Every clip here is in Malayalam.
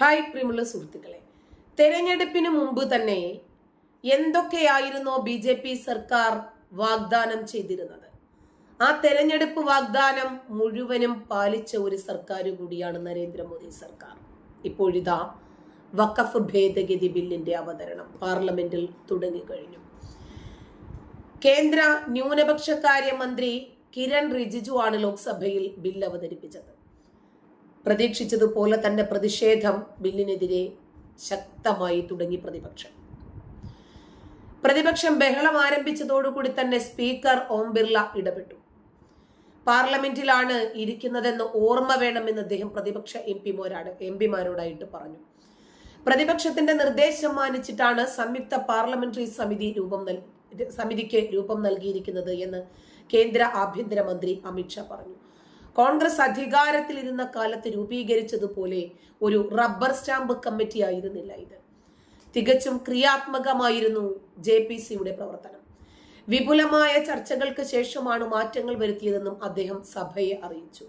ഹായ് പ്രിയമുള്ള സുഹൃത്തുക്കളെ. തെരഞ്ഞെടുപ്പിന് മുമ്പ് തന്നെ എന്തൊക്കെയായിരുന്നു ബി ജെ പി സർക്കാർ വാഗ്ദാനം ചെയ്തിരുന്നത്? ആ തെരഞ്ഞെടുപ്പ് വാഗ്ദാനം മുഴുവനും പാലിച്ച ഒരു സർക്കാർ കൂടിയാണ് നരേന്ദ്രമോദി സർക്കാർ. ഇപ്പോഴിതാ വഖഫ് ഭേദഗതി ബില്ലിന്റെ അവതരണം പാർലമെന്റിൽ തുടങ്ങിക്കഴിഞ്ഞു. കേന്ദ്ര ന്യൂനപക്ഷകാര്യ മന്ത്രി കിരൺ റിജിജു ആണ് ലോക്സഭയിൽ ബിൽ അവതരിപ്പിച്ചത്. പ്രതീക്ഷിച്ചതുപോലെ തന്നെ പ്രതിഷേധം ബില്ലിനെതിരെ ശക്തമായി തുടങ്ങി പ്രതിപക്ഷം. പ്രതിപക്ഷം ബഹളം ആരംഭിച്ചതോടുകൂടി തന്നെ സ്പീക്കർ ഓം ബിർള ഇടപെട്ടു. പാർലമെന്റിലാണ് ഇരിക്കുന്നതെന്ന് ഓർമ്മ വേണമെന്ന് അദ്ദേഹം പ്രതിപക്ഷ എം പിമാരാണ് എം പിമാരോടായിട്ട് പറഞ്ഞു. പ്രതിപക്ഷത്തിന്റെ നിർദ്ദേശം മാനിച്ചിട്ടാണ് സംയുക്ത പാർലമെന്ററി സമിതി രൂപം നൽ സമിതിക്ക് രൂപം നൽകിയിരിക്കുന്നത് എന്ന് കേന്ദ്ര ആഭ്യന്തരമന്ത്രി അമിത്ഷാ പറഞ്ഞു. കോൺഗ്രസ് അധികാരത്തിൽ ഇരുന്ന കാലത്ത് രൂപീകരിച്ചതുപോലെ ഒരു റബ്ബർ സ്റ്റാമ്പ് കമ്മിറ്റി ആയിരുന്നില്ല ഇത്. തികച്ചും ക്രിയാത്മകമായിരുന്നു ജെ പി സിയുടെ പ്രവർത്തനം. വിപുലമായ ചർച്ചകൾക്ക് ശേഷമാണ് മാറ്റങ്ങൾ വരുത്തിയതെന്നും അദ്ദേഹം സഭയെ അറിയിച്ചു.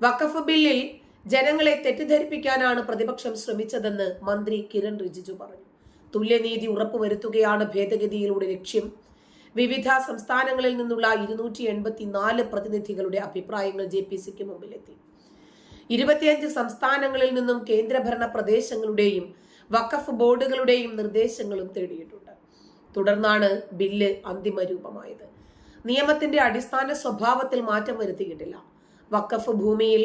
വഖഫ് ബില്ലിൽ ജനങ്ങളെ തെറ്റിദ്ധരിപ്പിക്കാനാണ് പ്രതിപക്ഷം ശ്രമിച്ചതെന്ന് മന്ത്രി കിരൺ റിജിജു പറഞ്ഞു. തുല്യനീതി ഉറപ്പുവരുത്തുകയാണ് ഭേദഗതിയിലൂടെ ലക്ഷ്യം. വിവിധ സംസ്ഥാനങ്ങളിൽ നിന്നുള്ള ഇരുന്നൂറ്റി എൺപത്തിനാല് പ്രതിനിധികളുടെ അഭിപ്രായങ്ങൾ ജെ പി സിക്ക് മുമ്പിലെത്തി. ഇരുപത്തിയഞ്ച് സംസ്ഥാനങ്ങളിൽ നിന്നും കേന്ദ്രഭരണ പ്രദേശങ്ങളുടെയും വഖഫ് ബോർഡുകളുടെയും നിർദ്ദേശങ്ങളും തേടിയിട്ടുണ്ട്. തുടർന്നാണ് ബില്ല് അന്തിമ രൂപമായത് നിയമത്തിന്റെ അടിസ്ഥാന സ്വഭാവത്തിൽ മാറ്റം വരുത്തിയിട്ടില്ല. വഖഫ് ഭൂമിയിൽ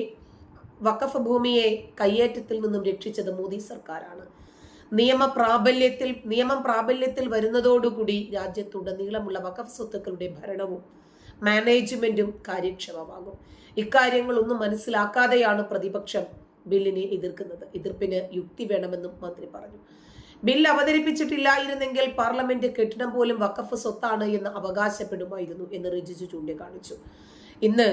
വഖഫ് ഭൂമിയെ കയ്യേറ്റത്തിൽ നിന്നും രക്ഷിച്ചത് മോദി സർക്കാരാണ്. നിയമ പ്രാബല്യത്തിൽ നിയമം പ്രാബല്യത്തിൽ വരുന്നതോടുകൂടി രാജ്യത്തുടനീളമുള്ള വഖഫ് സ്വത്തുക്കളുടെ ഭരണവും മാനേജ്മെന്റും കാര്യക്ഷമമാകും. ഇക്കാര്യങ്ങളൊന്നും മനസ്സിലാക്കാതെയാണ് പ്രതിപക്ഷം ബില്ലിനെ എതിർക്കുന്നത്. എതിർപ്പിന് യുക്തി വേണമെന്നും മന്ത്രി പറഞ്ഞു. ബിൽ അവതരിപ്പിച്ചിട്ടില്ലായിരുന്നെങ്കിൽ പാർലമെന്റ് കെട്ടിടം പോലും വഖഫ് സ്വത്താണ് എന്ന് അവകാശപ്പെടുമായിരുന്നു എന്ന് റിജിജു ചൂണ്ടിക്കാണിച്ചു. ഇന്ന്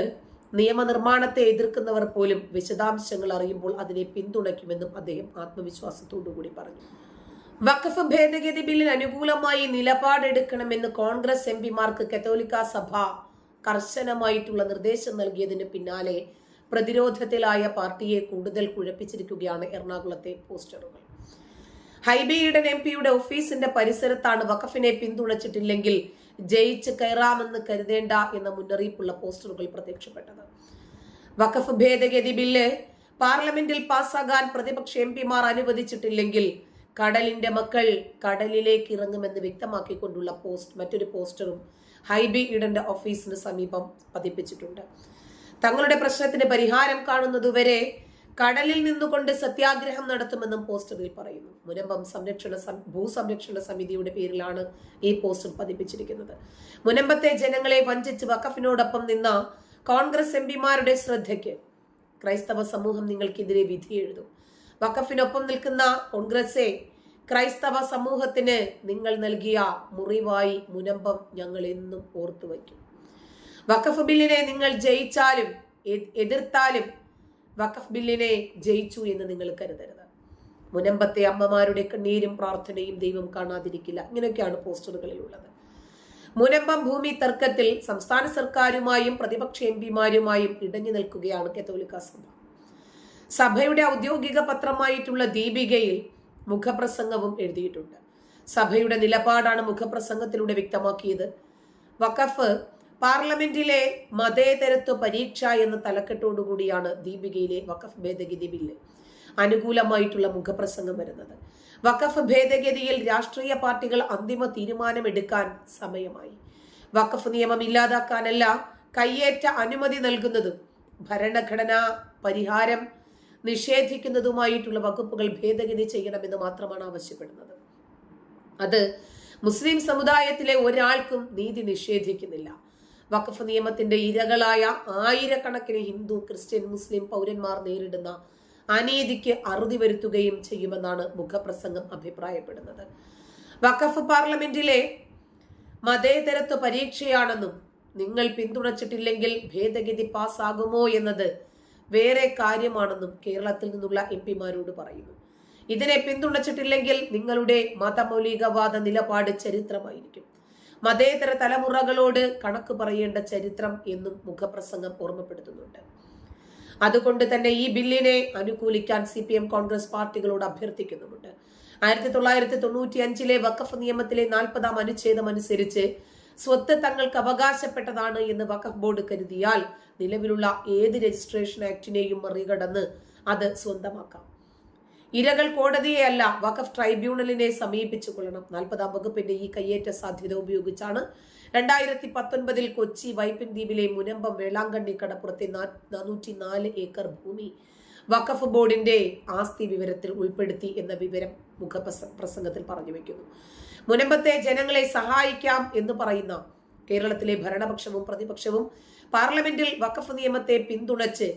നിയമനിർമ്മാണത്തെ എതിർക്കുന്നവർ പോലും വിശദാംശങ്ങൾ അറിയുമ്പോൾ അതിനെ പിന്തുണയ്ക്കുമെന്നും അദ്ദേഹം ആത്മവിശ്വാസത്തോടുകൂടി പറഞ്ഞു. വഖഫ് ഭേദഗതി ബില്ലിന് അനുകൂലമായി നിലപാടെടുക്കണമെന്ന് കോൺഗ്രസ് എം പിമാർക്ക് കത്തോലിക്ക സഭ കർശനമായിട്ടുള്ള നിർദ്ദേശം നൽകിയതിന് പിന്നാലെ പ്രതിരോധത്തിലായ പാർട്ടിയെ കൂടുതൽ കുഴപ്പിച്ചിരിക്കുകയാണ് എറണാകുളത്തെ പോസ്റ്ററുകൾ. ഹൈബി ഈഡൻ എം പിയുടെ ഓഫീസിന്റെ പരിസരത്താണ് വഖഫിനെ പിന്തുണച്ചിട്ടില്ലെങ്കിൽ ജയിച്ച് കയറാമെന്ന് കരുതേണ്ട എന്ന മുന്നറിയിപ്പുള്ള പോസ്റ്ററുകൾ പ്രത്യക്ഷപ്പെട്ടത്. വഖഫ് ഭേദഗതി ബില്ല് പാർലമെന്റിൽ പാസ്സാകാൻ പ്രതിപക്ഷ എം പിമാർ അനുവദിച്ചിട്ടില്ലെങ്കിൽ കടലിന്റെ മക്കൾ കടലിലേക്ക് ഇറങ്ങുമെന്ന് വ്യക്തമാക്കിക്കൊണ്ടുള്ള പോസ്റ്റ് മറ്റൊരു പോസ്റ്ററും ഹൈബി ഈഡന്റെ ഓഫീസിന് സമീപം പതിപ്പിച്ചിട്ടുണ്ട്. തങ്ങളുടെ പ്രശ്നത്തിന് പരിഹാരം കാണുന്നതുവരെ കടലിൽ നിന്നുകൊണ്ട് സത്യാഗ്രഹം നടത്തുമെന്നും പോസ്റ്ററിൽ പറയുന്നു. മുനമ്പം സംരക്ഷണ ഭൂസംരക്ഷണ സമിതിയുടെ പേരിലാണ് ഈ പോസ്റ്റർ പതിപ്പിച്ചിരിക്കുന്നത്. മുനമ്പത്തെ ജനങ്ങളെ വഞ്ചിച്ച് വഖഫിനോടൊപ്പം നിന്ന കോൺഗ്രസ് എം പിമാരുടെ ശ്രദ്ധയ്ക്ക് ക്രൈസ്തവ സമൂഹം നിങ്ങൾക്കെതിരെ വിധി എഴുതും. വഖഫിനൊപ്പം നിൽക്കുന്ന കോൺഗ്രസെ ക്രൈസ്തവ സമൂഹത്തിന് നിങ്ങൾ നൽകിയ മുറിവായി മുനമ്പം ഞങ്ങൾ എന്നും ഓർത്തു വയ്ക്കും വഖഫ് ബില്ലിനെ നിങ്ങൾ ജയിച്ചാലും എതിർത്താലും വഖഫ് ബില്ലിനെ ജയിച്ചു എന്ന് നിങ്ങൾ കരുതരുത്. മുനമ്പത്തെ അമ്മമാരുടെ കണ്ണീരും പ്രാർത്ഥനയും ദൈവം കാണാതിരിക്കില്ല. ഇങ്ങനെയൊക്കെയാണ് പോസ്റ്ററുകളിൽ ഉള്ളത് മുനമ്പം ഭൂമി തർക്കത്തിൽ സംസ്ഥാന സർക്കാരുമായും പ്രതിപക്ഷ എം പിമാരുമായും ഇടഞ്ഞു നിൽക്കുകയാണ് കത്തോലിക്ക സഭ. സഭയുടെ ഔദ്യോഗിക പത്രമായിട്ടുള്ള ദീപികയിൽ മുഖപ്രസംഗവും എഴുതിയിട്ടുണ്ട്. സഭയുടെ നിലപാടാണ് മുഖപ്രസംഗത്തിലൂടെ വ്യക്തമാക്കിയത്. വഖഫ് പാർലമെന്റിലെ മതേതരത്വ പരീക്ഷ എന്ന തലക്കെട്ടോടുകൂടിയാണ് ദീപികയിലെ വഖഫ് ഭേദഗതി ബില്ല്. അനുകൂലമായിട്ടുള്ള മുഖപ്രസംഗം വരുന്നത്. വഖഫ് ഭേദഗതിയിൽ രാഷ്ട്രീയ പാർട്ടികൾ അന്തിമ തീരുമാനമെടുക്കാൻ സമയമായി. വഖഫ് നിയമം ഇല്ലാതാക്കാനല്ല കയ്യേറ്റ അനുമതി നൽകുന്നതും ഭരണഘടനാ പരിഹാരം നിഷേധിക്കുന്നതുമായിട്ടുള്ള വകുപ്പുകൾ ഭേദഗതി ചെയ്യണമെന്ന് മാത്രമാണ് ആവശ്യപ്പെടുന്നത്. അത് മുസ്ലിം സമുദായത്തിലെ ഒരാൾക്കും നീതി നിഷേധിക്കുന്നില്ല. വഖഫ് നിയമത്തിന്റെ ഇരകളായ ആയിരക്കണക്കിന് ഹിന്ദു ക്രിസ്ത്യൻ മുസ്ലിം പൗരന്മാർ നേരിടുന്ന അനീതിക്ക് അറുതി വരുത്തുകയും ചെയ്യുമെന്നാണ് മുഖപ്രസംഗം അഭിപ്രായപ്പെടുന്നത്. വഖഫ് പാർലമെന്റിലെ മതേതരത്വ പരീക്ഷയാണെന്നും നിങ്ങൾ പിന്തുണച്ചിട്ടില്ലെങ്കിൽ ഭേദഗതി പാസ്സാകുമോ എന്നത് വേറെ കാര്യമാണെന്നും കേരളത്തിൽ നിന്നുള്ള എം പിമാരോട് പറയുന്നു. ഇതിനെ പിന്തുണച്ചിട്ടില്ലെങ്കിൽ നിങ്ങളുടെ മതമൗലികവാദ നിലപാട് ചരിത്രമായിരിക്കും. മതേതര തലമുറകളോട് കണക്ക് പറയേണ്ട ചരിത്രം എന്നും മുഖപ്രസംഗം ഓർമ്മപ്പെടുത്തുന്നുണ്ട്. അതുകൊണ്ട് തന്നെ ഈ ബില്ലിനെ അനുകൂലിക്കാൻ സി പി എം കോൺഗ്രസ് പാർട്ടികളോട് അഭ്യർത്ഥിക്കുന്നുമുണ്ട്. ആയിരത്തി തൊള്ളായിരത്തി തൊണ്ണൂറ്റി അഞ്ചിലെ വഖഫ് നിയമത്തിലെ നാൽപ്പതാം അനുച്ഛേദം അനുസരിച്ച് സ്വത്ത് തങ്ങൾക്ക് അവകാശപ്പെട്ടതാണ് എന്ന് വഖഫ് ബോർഡ് കരുതിയാൽ നിലവിലുള്ള ഏത് രജിസ്ട്രേഷൻ ആക്ടിനെയും മറികടന്ന് അത് സ്വന്തമാക്കാം. ഇരകൾ കോടതിയെ അല്ല വഖഫ് ട്രൈബ്യൂണലിനെ സമീപിച്ചു കൊള്ളണം നാൽപ്പതാം വകുപ്പിന്റെ ഈ കയ്യേറ്റ സാധ്യത ഉപയോഗിച്ചാണ് രണ്ടായിരത്തി പത്തൊൻപതിൽ കൊച്ചി വൈപ്പിൻ ദ്വീപിലെ മുനമ്പം വേളാങ്കണ്ണി കടപ്പുറത്തെ നാനൂറ്റി നാല് ഏക്കർ ഭൂമി വഖഫ് ബോർഡിന്റെ ആസ്തി വിവരത്തിൽ ഉൾപ്പെടുത്തി എന്ന വിവരം മുഖപ്രസ പ്രസംഗത്തിൽ പറഞ്ഞു വെക്കുന്നു. മുനമ്പത്തെ ജനങ്ങളെ സഹായിക്കാം എന്ന് പറയുന്ന കേരളത്തിലെ ഭരണപക്ഷവും പ്രതിപക്ഷവും പാർലമെന്റിൽ വഖഫ് നിയമത്തെ പിന്തുണച്ച്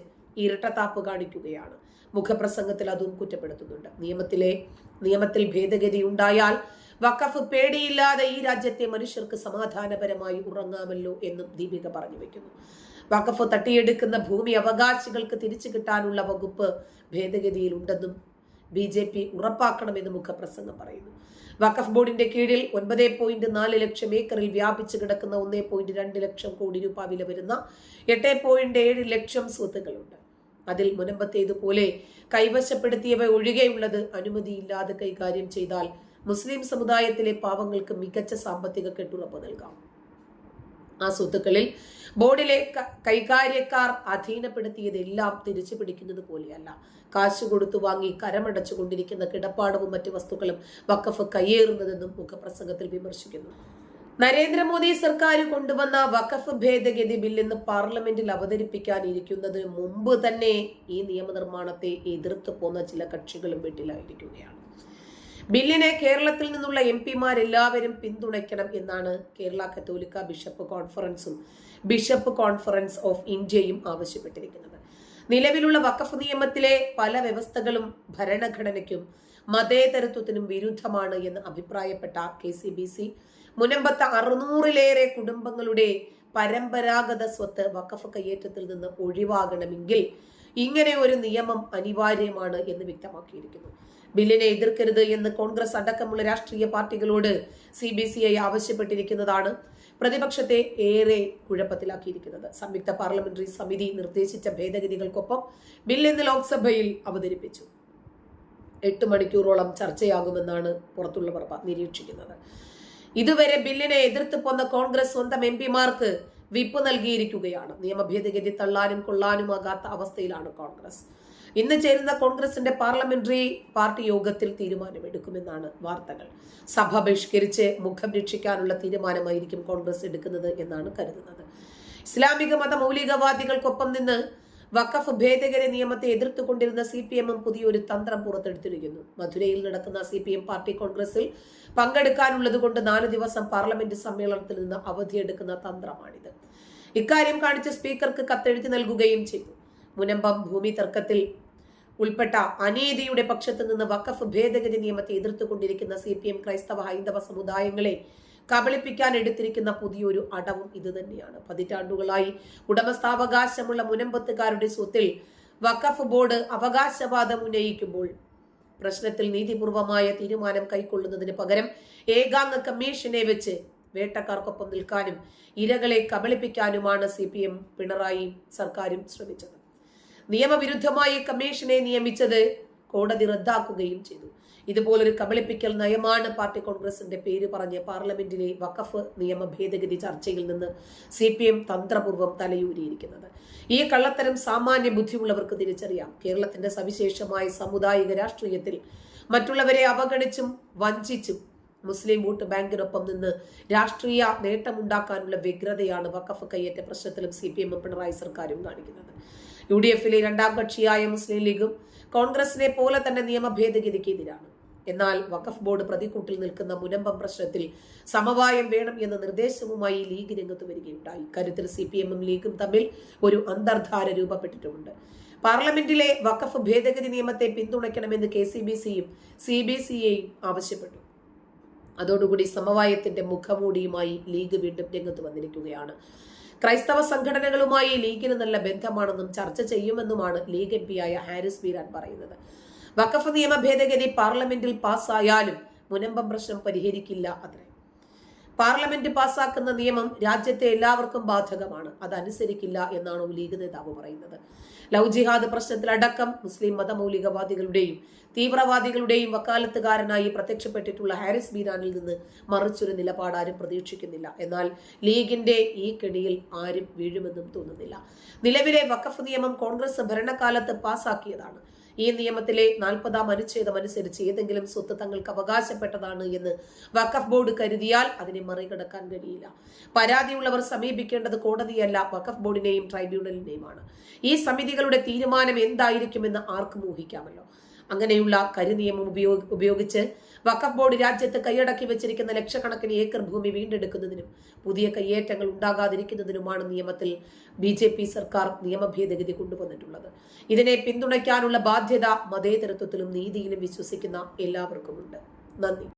ഇരട്ടത്താപ്പ് കാണിക്കുകയാണ്. മുഖപ്രസംഗത്തിൽ അതും കുറ്റപ്പെടുത്തുന്നുണ്ട്. നിയമത്തിലെ നിയമത്തിൽ ഭേദഗതി ഉണ്ടായാൽ വഖഫ് പേടിയില്ലാതെ ഈ രാജ്യത്തെ മനുഷ്യർക്ക് സമാധാനപരമായി ഉറങ്ങാമല്ലോ എന്നും ദീപിക പറഞ്ഞു വെക്കുന്നു. വഖഫ് തട്ടിയെടുക്കുന്ന ഭൂമി അവകാശികൾക്ക് തിരിച്ചു കിട്ടാനുള്ള വകുപ്പ് ഭേദഗതിയിൽ ഉണ്ടെന്നും ബി ജെ പി ഉറപ്പാക്കണമെന്ന് മുഖപ്രസംഗം പറയുന്നു. വഖഫ് ബോർഡിന്റെ കീഴിൽ ഒൻപത് പോയിന്റ് നാല് ലക്ഷം ഏക്കറിൽ വ്യാപിച്ചു കിടക്കുന്ന ഒന്നേ പോയിന്റ് രണ്ട് ലക്ഷം കോടി രൂപ വില വരുന്ന എട്ട് പോയിന്റ് ഏഴ് ലക്ഷം സ്വത്തുകളുണ്ട് അതിൽ മുനമ്പത്തേതുപോലെ കൈവശപ്പെടുത്തിയവ ഒഴികെയുള്ളത് അനുമതിയില്ലാതെ കൈകാര്യം ചെയ്താൽ മുസ്ലിം സമുദായത്തിലെ പാവങ്ങൾക്ക് മികച്ച സാമ്പത്തിക കെട്ടുറപ്പ് നൽകാം. ആ സ്വത്തുക്കളിൽ ബോർഡിലെ കൈകാര്യക്കാർ അധീനപ്പെടുത്തിയതെല്ലാം തിരിച്ചു പിടിക്കുന്നത് പോലെയല്ല. കാശ് കൊടുത്തു വാങ്ങി കരമടച്ചു കൊണ്ടിരിക്കുന്ന കിടപ്പാടവും മറ്റു വസ്തുക്കളും വക്കഫ് കയ്യേറുന്നതെന്നും മുഖപ്രസംഗത്തിൽ വിമർശിക്കുന്നു. നരേന്ദ്രമോദി സർക്കാർ കൊണ്ടുവന്ന വഖഫ് ഭേദഗതി ബിൽ ഇന്ന് പാർലമെന്റിൽ അവതരിപ്പിക്കാനിരിക്കുന്നതിന് മുമ്പ് തന്നെ ഈ നിയമനിർമ്മാണത്തെ എതിർത്ത് പോന്ന ചില കക്ഷികളും വീട്ടിലായിരിക്കുകയാണ്. ബില്ലിനെ കേരളത്തിൽ നിന്നുള്ള എം പിമാരെല്ലാവരും പിന്തുണയ്ക്കണം എന്നാണ് കേരള കത്തോലിക്ക ബിഷപ്പ് കോൺഫറൻസും ബിഷപ്പ് കോൺഫറൻസ് ഓഫ് ഇന്ത്യയും ആവശ്യപ്പെട്ടിരിക്കുന്നത്. നിലവിലുള്ള വഖഫ് നിയമത്തിലെ പല വ്യവസ്ഥകളും ഭരണഘടനയ്ക്കും മതേതരത്വത്തിനും വിരുദ്ധമാണ് എന്ന് അഭിപ്രായപ്പെട്ട കെ സി ബി സി മുനമ്പത്ത് അറുന്നൂറിലേറെ കുടുംബങ്ങളുടെ പരമ്പരാഗത സ്വത്ത് വഖഫ് കയ്യേറ്റത്തിൽ നിന്ന് ഒഴിവാകണമെങ്കിൽ ഇങ്ങനെ ഒരു നിയമം അനിവാര്യമാണ് എന്ന് വ്യക്തമാക്കിയിരിക്കുന്നു. ബില്ലിനെ എതിർക്കരുത് എന്ന് കോൺഗ്രസ് അടക്കമുള്ള രാഷ്ട്രീയ പാർട്ടികളോട് സി ബി സി ഐ ആവശ്യപ്പെട്ടിരിക്കുന്നതാണ് പ്രതിപക്ഷത്തെ ഏറെ കുഴപ്പത്തിലാക്കിയിരിക്കുന്നത്. സംയുക്ത പാർലമെന്ററി സമിതി നിർദ്ദേശിച്ച ഭേദഗതികൾക്കൊപ്പം ബിൽ ഇന്ന് ലോക്സഭയിൽ അവതരിപ്പിച്ചു. എട്ട് മണിക്കൂറോളം ചർച്ചയാകുമെന്നാണ് പുറത്തുള്ളവർ നിരീക്ഷിക്കുന്നത്. ഇതുവരെ ബില്ലിനെ എതിർത്ത് പോന്ന കോൺഗ്രസ് സ്വന്തം എം പിമാർക്ക് വിപ്പ് നൽകിയിരിക്കുകയാണ്. നിയമ ഭേദഗതി തള്ളാനും കൊള്ളാനുമാകാത്ത അവസ്ഥയിലാണ് കോൺഗ്രസ്. ഇന്ന് ചേരുന്ന കോൺഗ്രസിന്റെ പാർലമെന്ററി പാർട്ടി യോഗത്തിൽ തീരുമാനമെടുക്കുമെന്നാണ് വാർത്തകൾ. സഭ ബഹിഷ്കരിച്ച് മുഖം രക്ഷിക്കാനുള്ള തീരുമാനമായിരിക്കും കോൺഗ്രസ് എടുക്കുന്നത് എന്നാണ് കരുതുന്നത്. ഇസ്ലാമിക മത മൗലികവാദികൾക്കൊപ്പം നിന്ന് വഖഫ് ഭേദഗതി നിയമത്തെ എതിർത്തുകൊണ്ടിരുന്ന സി പി എമ്മും പുതിയൊരു തന്ത്രം പുറത്തെടുത്തിരിക്കുന്നു. മധുരയിൽ നടക്കുന്ന സി പി എം പാർട്ടി കോൺഗ്രസിൽ പങ്കെടുക്കാനുള്ളത് കൊണ്ട് നാല് ദിവസം പാർലമെന്റ് സമ്മേളനത്തിൽ നിന്ന് അവധിയെടുക്കുന്ന തന്ത്രമാണിത്. ഇക്കാര്യം കാണിച്ച് സ്പീക്കർക്ക് കത്തെഴുതി നൽകുകയും ചെയ്തു. മുനമ്പം ഭൂമി തർക്കത്തിൽ ഉൾപ്പെട്ട അനീതിയുടെ പക്ഷത്ത് നിന്ന് വഖഫ് ഭേദഗതി നിയമത്തെ എതിർത്തുകൊണ്ടിരിക്കുന്ന സി പി എം ക്രൈസ്തവ ഹൈന്ദവ സമുദായങ്ങളെ കബളിപ്പിക്കാൻ എടുത്തിരിക്കുന്ന പുതിയൊരു അടവും ഇത് തന്നെയാണ്. പതിറ്റാണ്ടുകളായി ഉടമസ്ഥാവകാശമുള്ള മുനമ്പത്തുകാരുടെ സ്വത്തിൽ വഖഫ് ബോർഡ് അവകാശവാദം ഉന്നയിക്കുമ്പോൾ പ്രശ്നത്തിൽ നീതിപൂർവമായ തീരുമാനം കൈക്കൊള്ളുന്നതിന് പകരം ഏകാംഗ കമ്മീഷനെ വെച്ച് വേട്ടക്കാർക്കൊപ്പം നിൽക്കാനും ഇരകളെ കബളിപ്പിക്കാനുമാണ് സി പി എം പിണറായി സർക്കാരും ശ്രമിച്ചത്. നിയമവിരുദ്ധമായി കമ്മീഷനെ നിയമിച്ചത് കോടതി റദ്ദാക്കുകയും ചെയ്തു. ഇതുപോലൊരു കബളിപ്പിക്കൽ നയമാണ് പാർട്ടി കോൺഗ്രസിന്റെ പേര് പറഞ്ഞ് പാർലമെന്റിലെ വഖഫ് നിയമ ഭേദഗതി ചർച്ചയിൽ നിന്ന് സി പി എം തന്ത്രപൂർവം തലയൂരിയിരിക്കുന്നത്. ഈ കള്ളത്തരം സാമാന്യ ബുദ്ധിയുള്ളവർക്ക് തിരിച്ചറിയാം. കേരളത്തിന്റെ സവിശേഷമായ സമുദായിക രാഷ്ട്രീയത്തിൽ മറ്റുള്ളവരെ അവഗണിച്ചും വഞ്ചിച്ചും മുസ്ലിം വോട്ട് ബാങ്കിനൊപ്പം നിന്ന് രാഷ്ട്രീയ നേട്ടമുണ്ടാക്കാനുള്ള വ്യഗ്രതയാണ് വഖഫ് കയ്യേറ്റ പ്രശ്നത്തിലും സി പി എമ്മും പിണറായി സർക്കാരും കാണിക്കുന്നത്. യു ഡി എഫിലെ രണ്ടാം കക്ഷിയായ മുസ്ലിം ലീഗും കോൺഗ്രസിനെ പോലെ തന്നെ നിയമ ഭേദഗതിക്ക് എതിരാണ് എന്നാൽ വഖഫ് ബോർഡ് പ്രതിക്കൂട്ടിൽ നിൽക്കുന്ന മുനമ്പം പ്രശ്നത്തിൽ സമവായം വേണം എന്ന നിർദ്ദേശവുമായി ലീഗ് രംഗത്ത് വരികയുണ്ടായി. ഇക്കാര്യത്തിൽ സി പി എമ്മും ലീഗും തമ്മിൽ ഒരു അന്തർധാര രൂപപ്പെട്ടിട്ടുമുണ്ട്. പാർലമെന്റിലെ വഖഫ് ഭേദഗതി നിയമത്തെ പിന്തുണയ്ക്കണമെന്ന് കെ സി ബി സിയും സി ബി സി എയും ആവശ്യപ്പെട്ടു. അതോടുകൂടി സമവായത്തിന്റെ മുഖമൂടിയുമായി ലീഗ് വീണ്ടും രംഗത്ത് വന്നിരിക്കുകയാണ്. ക്രൈസ്തവ സംഘടനകളുമായി ലീഗിന് നല്ല ബന്ധമാണെന്നും ചർച്ച ചെയ്യുമെന്നുമാണ് ലീഗ് എം പിയായ ഹാരിസ് ബീരാൻ പറയുന്നത്. വഖഫ് നിയമ ഭേദഗതി പാർലമെന്റിൽ പാസ്സായാലും മുനമ്പം പ്രശ്നം പരിഹരിക്കില്ല അത്രേ. പാർലമെന്റ് പാസ്സാക്കുന്ന നിയമം രാജ്യത്തെ എല്ലാവർക്കും ബാധകമാണ്. അതനുസരിക്കില്ല എന്നാണ് ലീഗ് നേതാവ് പറയുന്നത്. ലവ് ജിഹാദ് പ്രശ്നത്തിലടക്കം മുസ്ലിം മതമൗലികവാദികളുടെയും തീവ്രവാദികളുടെയും വക്കാലത്തുകാരനായി പ്രത്യക്ഷപ്പെട്ടിട്ടുള്ള ഹാരിസ് ബീരാനിൽ നിന്ന് മറിച്ചൊരു നിലപാടാരും പ്രതീക്ഷിക്കുന്നില്ല. എന്നാൽ ലീഗിന്റെ ഈ കെണിയിൽ ആരും വീഴുമെന്നും തോന്നുന്നില്ല. നിലവിലെ വഖഫ് നിയമം കോൺഗ്രസ് ഭരണകാലത്ത് പാസാക്കിയതാണ് ഈ നിയമത്തിലെ നാൽപ്പതാം അനുച്ഛേദം അനുസരിച്ച് ഏതെങ്കിലും സ്വത്ത് തങ്ങൾക്ക് അവകാശപ്പെട്ടതാണ് എന്ന് വഖഫ് ബോർഡ് കരുതിയാൽ അതിനെ മറികടക്കാൻ കഴിയില്ല. പരാതിയുള്ളവർ സമീപിക്കേണ്ടത് കോടതിയല്ല വഖഫ് ബോർഡിനെയും ട്രൈബ്യൂണലിനെയുമാണ്. ഈ സമിതികളുടെ തീരുമാനം എന്തായിരിക്കുമെന്ന് ആർക്കും ഊഹിക്കാമല്ലോ. അങ്ങനെയുള്ള കരിനിയമം ഉപയോഗ ഉപയോഗിച്ച് വഖഫ് ബോർഡ് രാജ്യത്ത് കൈയടക്കി വെച്ചിരിക്കുന്ന ലക്ഷക്കണക്കിന് ഏക്കർ ഭൂമി വീണ്ടെടുക്കുന്നതിനും പുതിയ കയ്യേറ്റങ്ങൾ ഉണ്ടാകാതിരിക്കുന്നതിനുമാണ് നിയമത്തിൽ ബി ജെ പി സർക്കാർ നിയമ ഭേദഗതി കൊണ്ടുവന്നിട്ടുള്ളത്. ഇതിനെ പിന്തുണയ്ക്കാനുള്ള ബാധ്യത മതേതരത്വത്തിലും നീതിയിലും വിശ്വസിക്കുന്ന എല്ലാവർക്കുമുണ്ട്. നന്ദി.